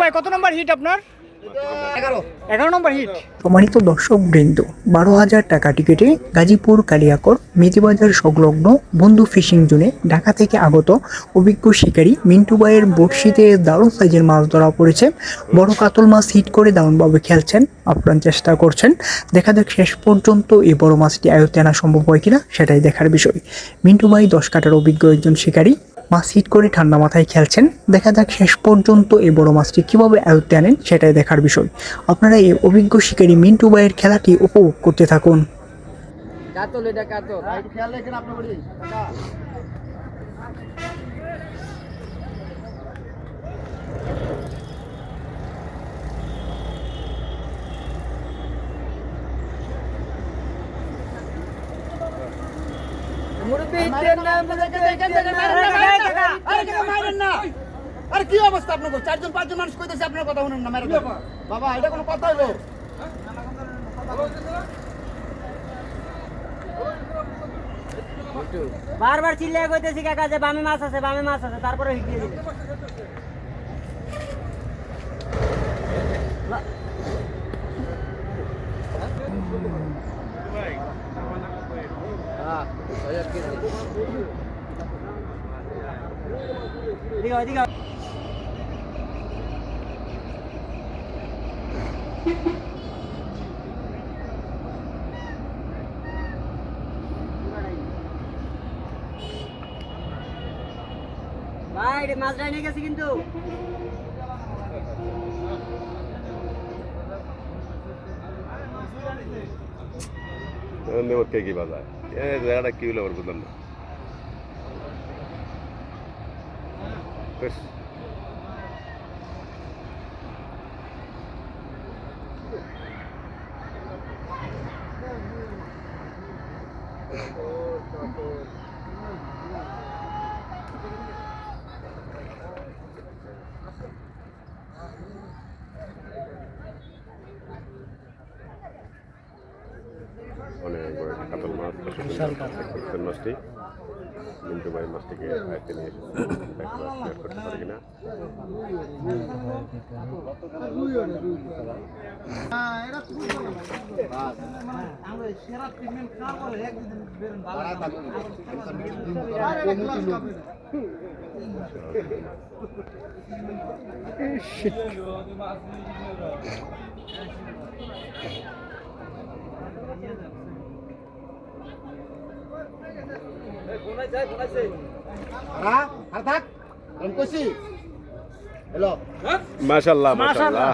ভাই কত নম্বর হিট আপনার? এগারো। নম্বর হিট। সম্মানিত দর্শক বৃন্দ বারো হাজার টাকা টিকিটে গাজীপুর কালিয়াকর মেজিবাজার সংলগ্ন বন্ধু ফিশিং জোনে ঢাকা থেকে আগত অভিজ্ঞ শিকারী মিন্টু ভাইয়ের বড়শিতে দারুণ সাইজের মাছ ধরা পড়েছে। বড় কাতল মাছ হিট করে দারুণভাবে খেলছেন আপ্রাণ চেষ্টা করছেন। দেখা যাক শেষ পর্যন্ত এই বড় মাছটি আয়ত্তে আনা সম্ভব হয় কিনা সেটাই দেখার বিষয়। মিন্টু ভাই দশ কাটার অভিজ্ঞ একজন শিকারী মাছ হিট করে ঠান্ডা মাথায় খেলছেন। দেখা যাক শেষ পর্যন্ত এই বড় মাছটি কীভাবে আয়ত্তে আনেন সেটাই দেখার বিষয়। আপনারা এই অভিজ্ঞ শিকারী মিন্টু বাইয়ের খেলাটি উপভোগ করতে থাকুন কাতল এটা কাতল মুরব্বি হিটের নাম আরে কি অবস্থা আপনার চারজন পাঁচজন মানুষ কইতেছে আপনার কথা শুনুন না মেরে বাবা এটা কোনো কথা হলো বারবার চিল্লিয়ে কইতেছি কাকা যে বামে মাছ আছে বামে মাছ আছে তারপরে হিট দিয়ে দিলে এদিকে এদিকে। ভাই মাছ নিয়ে গেছে কিন্তু নেমত কে কি বাজায় এ জায়গাটা কি হলো আবার কাতল মাছ দেখতেন মাছটি মিন্টু ভাই মাছটিকে আয়ত্তে নিয়ে ক্লিয়ার করতে পারে কিনা? হ্যাঁ আর থাক আমি কইছি হ্যালো মাশাল্লাহ মাশাল্লাহ